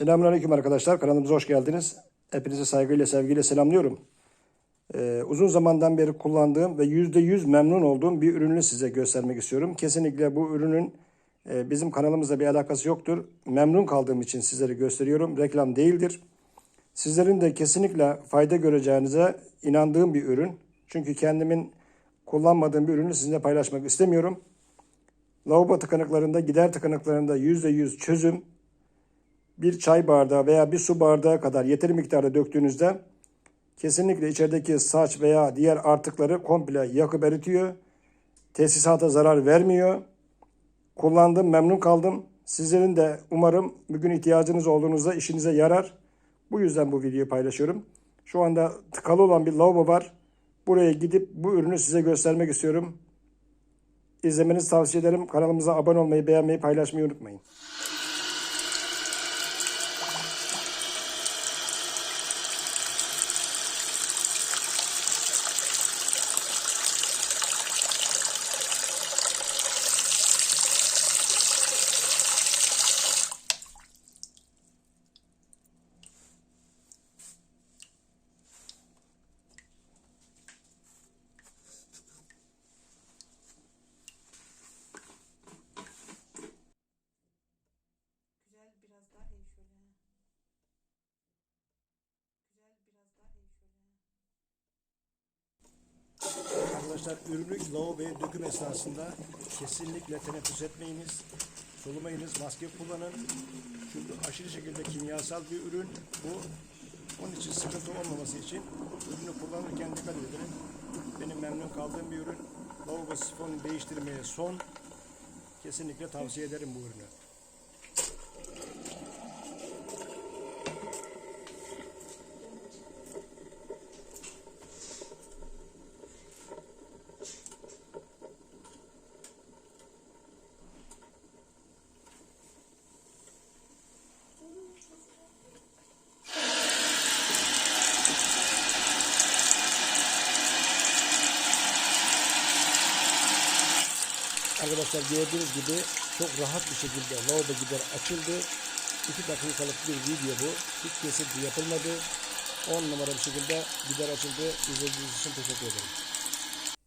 Selamünaleyküm arkadaşlar. Kanalımıza hoş geldiniz. Hepinizi saygıyla, sevgiyle selamlıyorum. Ee, uzun zamandan beri kullandığım ve %100 memnun olduğum bir ürünü size göstermek istiyorum. Kesinlikle bu ürünün e, bizim kanalımızla bir alakası yoktur. Memnun kaldığım için sizlere gösteriyorum. Reklam değildir. Sizlerin de kesinlikle fayda göreceğinize inandığım bir ürün. Çünkü kendimin kullanmadığım bir ürünü sizinle paylaşmak istemiyorum. Lavabo tıkanıklarında, gider tıkanıklarında %100 çözüm bir çay bardağı veya bir su bardağı kadar yeteri miktarda döktüğünüzde kesinlikle içerideki saç veya diğer artıkları komple yakıp eritiyor. Tesisata zarar vermiyor. Kullandım, memnun kaldım. Sizlerin de umarım bugün ihtiyacınız olduğunuzda işinize yarar. Bu yüzden bu videoyu paylaşıyorum. Şu anda tıkalı olan bir lavabo var. Buraya gidip bu ürünü size göstermek istiyorum. İzlemenizi tavsiye ederim. Kanalımıza abone olmayı, beğenmeyi, paylaşmayı unutmayın. Arkadaşlar ürünü lavaboya döküm esnasında kesinlikle teneffüs etmeyiniz. Solumayınız, maske kullanın. Çünkü aşırı şekilde kimyasal bir ürün bu. Onun için sıkıntı olmaması için ürünü kullanırken dikkat edin. Benim memnun kaldığım bir ürün. Lavabo sifonu değiştirmeye son. Kesinlikle tavsiye ederim bu ürünü. Arkadaşlar gördüğünüz gibi çok rahat bir şekilde lavabo gider açıldı. 2 dakikalık bir video bu. Hiç kesinti yapılmadı. 10 numara bir şekilde gider açıldı. İzlediğiniz için teşekkür ederim.